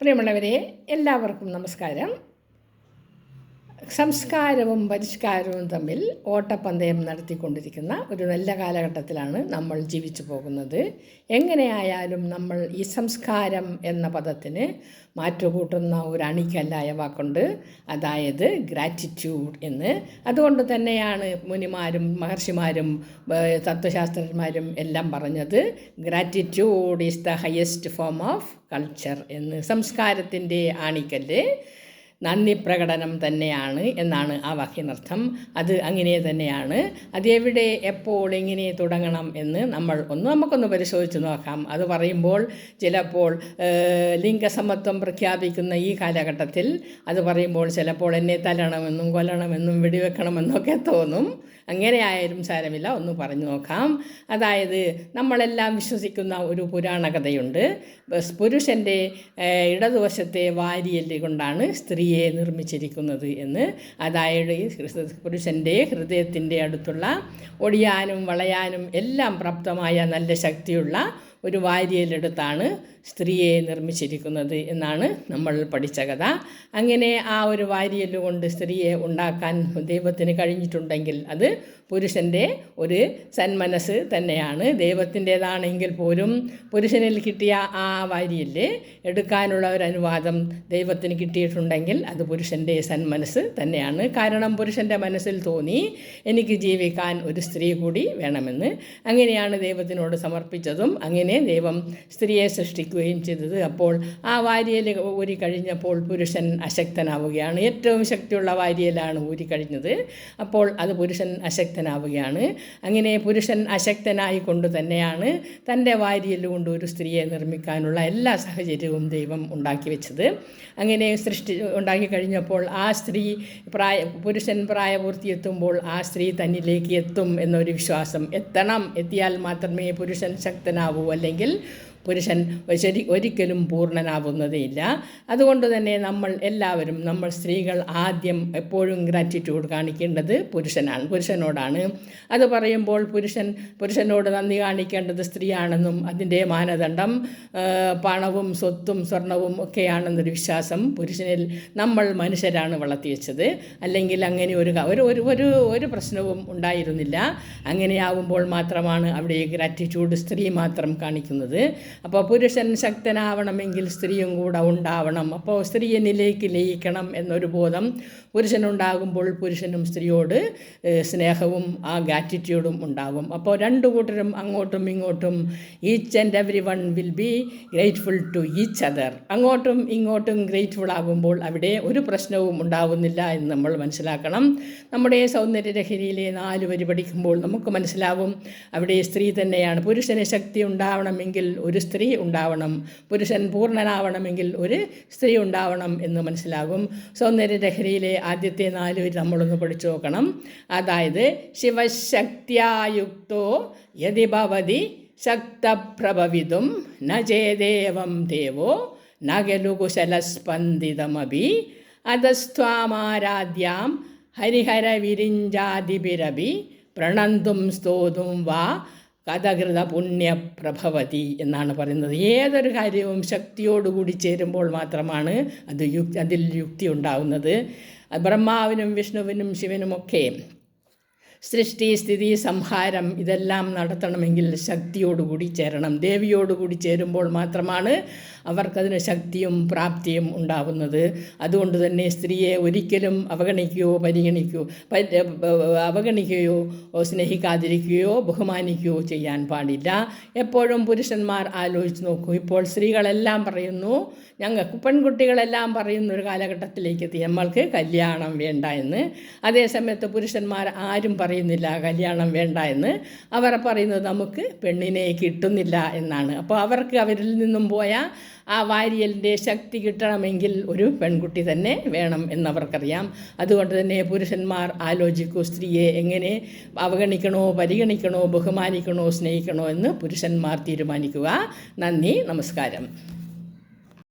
പ്രിയമുള്ളവരെ എല്ലാവർക്കും നമസ്കാരം. സംസ്കാരവും പരിഷ്കാരവും തമ്മിൽ ഓട്ടപ്പന്തയം നടത്തിക്കൊണ്ടിരിക്കുന്ന ഒരു നല്ല കാലഘട്ടത്തിലാണ് നമ്മൾ ജീവിച്ചു പോകുന്നത്. എങ്ങനെയായാലും നമ്മൾ ഈ സംസ്കാരം എന്ന പദത്തിന് മാറ്റുകൂട്ടുന്ന ഒരു അണിക്കല്ലായ വാക്കുണ്ട്. അതായത് ഗ്രാറ്റിറ്റ്യൂഡ് എന്ന്. അതുകൊണ്ട് തന്നെയാണ് മുനിമാരും മഹർഷിമാരും തത്വശാസ്ത്രന്മാരും എല്ലാം പറഞ്ഞത്. Gratitude is the highest form of culture എന്ന്. സംസ്കാരത്തിന്റെ ആണിക്കല്ല്. നന്ദി പ്രകടനം തന്നെയാണ് എന്നാണ് ആ വാക്യനർത്ഥം. അത് അങ്ങനെ തന്നെയാണ്. അതെവിടെ എപ്പോൾ എങ്ങനെ തുടങ്ങണം എന്ന് നമ്മൾ ഒന്ന് നമുക്കൊന്ന് പരിശോധിച്ച് നോക്കാം. അത് പറയുമ്പോൾ ചിലപ്പോൾ ലിംഗസമത്വം പ്രഖ്യാപിക്കുന്ന ഈ കാലഘട്ടത്തിൽ അത് പറയുമ്പോൾ ചിലപ്പോൾ എന്നെ തല്ലണമെന്നും കൊല്ലണമെന്നും വെടിവെക്കണമെന്നൊക്കെ തോന്നും. അങ്ങനെ ആയാലും സാരമില്ല ഒന്ന് പറഞ്ഞു നോക്കാം. അതായത് നമ്മളെല്ലാം വിശ്വസിക്കുന്ന ഒരു പുരാണ കഥയുണ്ട് പുരുഷന്റെ ഇടതുവശത്തെ വാരിയൽ കൊണ്ടാണ് സ്ത്രീയെ നിർമ്മിച്ചിരിക്കുന്നത് എന്ന്. അതായത് പുരുഷന്റെ ഹൃദയത്തിന്റെ അടുത്തുള്ള ഒടിയാനും വളയാനും എല്ലാം പ്രാപ്തമായ നല്ല ശക്തിയുള്ള ഒരു വാരിയലെടുത്താണ് സ്ത്രീയെ നിർമ്മിച്ചിരിക്കുന്നത് എന്നാണ് നമ്മൾ പഠിച്ച കഥ. അങ്ങനെ ആ ഒരു വാരിയൽ കൊണ്ട് സ്ത്രീയെ ഉണ്ടാക്കാൻ ദൈവത്തിന് കഴിഞ്ഞിട്ടുണ്ടെങ്കിൽ അത് പുരുഷന്റെ ഒരു സന്മനസ് തന്നെയാണ്. ദൈവത്തിന്റേതാണെങ്കിൽ പോലും പുരുഷനിൽ കിട്ടിയ ആ വാരിയിൽ എടുക്കാനുള്ള ഒരു അനുവാദം ദൈവത്തിന് കിട്ടിയിട്ടുണ്ടെങ്കിൽ അത് പുരുഷന്റെ സന്മനസ് തന്നെയാണ്. കാരണം പുരുഷന്റെ മനസ്സിൽ തോന്നി എനിക്ക് ജീവിക്കാൻ ഒരു സ്ത്രീ കൂടി വേണമെന്ന്. അങ്ങനെയാണ് ദൈവത്തിനോട് സമർപ്പിച്ചതും അങ്ങനെ ദൈവം സ്ത്രീയെ സൃഷ്ടിക്കുകയും ചെയ്തത്. അപ്പോൾ ആ വാരിയൽ ഊരി കഴിഞ്ഞപ്പോൾ പുരുഷൻ അശക്തനാവുകയാണ്. ഏറ്റവും ശക്തിയുള്ള വാരിയലാണ് ഊരി കഴിഞ്ഞത്. അപ്പോൾ അത് പുരുഷൻ അശക്തനാവുകയാണ്. അങ്ങനെ പുരുഷൻ അശക്തനായി കൊണ്ട് തന്നെയാണ് തന്റെ വാരിയൽ കൊണ്ട് ഒരു സ്ത്രീയെ നിർമ്മിക്കാനുള്ള എല്ലാ സാഹചര്യവും ദൈവം ഉണ്ടാക്കി വെച്ചത്. അങ്ങനെ സൃഷ്ടി ഉണ്ടാക്കി കഴിഞ്ഞപ്പോൾ ആ സ്ത്രീ പ്രായ പുരുഷൻ പ്രായപൂർത്തി എത്തുമ്പോൾ ആ സ്ത്രീ തന്നിലേക്ക് എത്തും എന്നൊരു വിശ്വാസം എത്തണം. എത്തിയാൽ മാത്രമേ പുരുഷൻ ശക്തനാവൂ അല്ലെങ്കിൽ പുരുഷൻ ശരി ഒരിക്കലും പൂർണനാവുന്നതേയില്ല. അതുകൊണ്ട് തന്നെ നമ്മൾ എല്ലാവരും നമ്മൾ സ്ത്രീകൾ ആദ്യം എപ്പോഴും ഗ്രാറ്റിറ്റ്യൂഡ് കാണിക്കേണ്ടത് പുരുഷനാണ് പുരുഷനോടാണ്. അത് പറയുമ്പോൾ പുരുഷൻ പുരുഷനോട് നന്ദി കാണിക്കേണ്ടത് സ്ത്രീയാണെന്നും അതിന്റെ മാനദണ്ഡം പണവും സ്വത്തും സ്വർണവും ഒക്കെയാണെന്നൊരു വിശ്വാസം പുരുഷനിൽ നമ്മൾ മനുഷ്യരാണ് വളർത്തി വെച്ചത്. അല്ലെങ്കിൽ അങ്ങനെ ഒരു ഒരു ഒരു ഒരു പ്രശ്നവും ഉണ്ടായിരുന്നില്ല. അങ്ങനെയാവുമ്പോൾ മാത്രമാണ് അവിടെ ഗ്രാറ്റിറ്റ്യൂഡ് സ്ത്രീ മാത്രം കാണിക്കുന്നത്. അപ്പോൾ പുരുഷൻ ശക്തനാവണമെങ്കിൽ സ്ത്രീയും കൂടെ ഉണ്ടാവണം. അപ്പോൾ സ്ത്രീയനിലേക്ക് ലയിക്കണം എന്നൊരു ബോധം പുരുഷനുണ്ടാകുമ്പോൾ പുരുഷനും സ്ത്രീയോട് സ്നേഹവും ആ ഗാറ്റിറ്റ്യൂഡും ഉണ്ടാകും. അപ്പോൾ രണ്ടു കൂട്ടരും അങ്ങോട്ടും ഇങ്ങോട്ടും each and every one will be grateful to each other അങ്ങോട്ടും ഇങ്ങോട്ടും ഗ്രേറ്റ്ഫുൾ ആകുമ്പോൾ അവിടെ ഒരു പ്രശ്നവും ഉണ്ടാവുന്നില്ല എന്ന് നമ്മൾ മനസ്സിലാക്കണം. നമ്മുടെ സൗന്ദര്യലഹരിയിലെ നാല് വരി പഠിക്കുമ്പോൾ നമുക്ക് മനസ്സിലാവും അവിടെ സ്ത്രീ തന്നെയാണ്. പുരുഷന് ശക്തി ഉണ്ടാവണമെങ്കിൽ ഒരു സ്ത്രീ ഉണ്ടാവണം. പുരുഷൻ പൂർണനാവണമെങ്കിൽ ഒരു സ്ത്രീ ഉണ്ടാവണം എന്ന് മനസ്സിലാകും. സൗന്ദര്യലഹരിയിലെ ആദ്യത്തെ നാല് വരി നമ്മളൊന്ന് പഠിച്ചു നോക്കണം. അതായത് ശിവശക്തിയായുക്തോ യതി ഭവതി ശക്തപ്രഭവിതും ന ചേദേവം ദേവോ ന അതസ്വാമാരാധ്യം ഹരിഹരവിരിഞ്ചാതിപിരപി പ്രണന്തും സ്തോതും വാ കഥകൃത പുണ്യപ്രഭവതി എന്നാണ് പറയുന്നത്. ഏതൊരു കാര്യവും ശക്തിയോടുകൂടി ചേരുമ്പോൾ മാത്രമാണ് അത് യുക്തി അതിൽ യുക്തി ഉണ്ടാവുന്നത്. ബ്രഹ്മാവിനും വിഷ്ണുവിനും ശിവനുമൊക്കെ സൃഷ്ടി സ്ഥിതി സംഹാരം ഇതെല്ലാം നടത്തണമെങ്കിൽ ശക്തിയോടുകൂടി ചേരണം. ദേവിയോടുകൂടി ചേരുമ്പോൾ മാത്രമാണ് അവർക്കതിന് ശക്തിയും പ്രാപ്തിയും ഉണ്ടാവുന്നത്. അതുകൊണ്ട് തന്നെ സ്ത്രീയെ ഒരിക്കലും അവഗണിക്കുകയോ പരിഗണിക്കുകയോ അവഗണിക്കുകയോ സ്നേഹിക്കാതിരിക്കുകയോ ബഹുമാനിക്കുകയോ ചെയ്യാൻ പാടില്ല. എപ്പോഴും പുരുഷന്മാർ ആലോചിച്ച് നോക്കൂ. ഇപ്പോൾ സ്ത്രീകളെല്ലാം പറയുന്നു ഞങ്ങൾക്ക് പെൺകുട്ടികളെല്ലാം പറയുന്ന ഒരു കാലഘട്ടത്തിലേക്ക് നമ്മൾക്ക് കല്യാണം വേണ്ട എന്ന്. അതേസമയത്ത് പുരുഷന്മാർ ആരും പറയുന്നില്ല കല്യാണം വേണ്ട എന്ന്. അവർ പറയുന്നത് നമുക്ക് പെണ്ണിനെ കിട്ടുന്നില്ല എന്നാണ്. അപ്പോൾ അവർക്ക് അവരിൽ നിന്നും പോയ ആ വാരിയലിന്റെ ശക്തി കിട്ടണമെങ്കിൽ ഒരു പെൺകുട്ടി തന്നെ വേണം എന്നവർക്കറിയാം. അതുകൊണ്ട് തന്നെ പുരുഷന്മാർ ആലോചിക്കൂ സ്ത്രീയെ എങ്ങനെ അവഗണിക്കണോ പരിഗണിക്കണോ ബഹുമാനിക്കണോ സ്നേഹിക്കണോ എന്ന് പുരുഷന്മാർ തീരുമാനിക്കുക. നന്ദി നമസ്കാരം.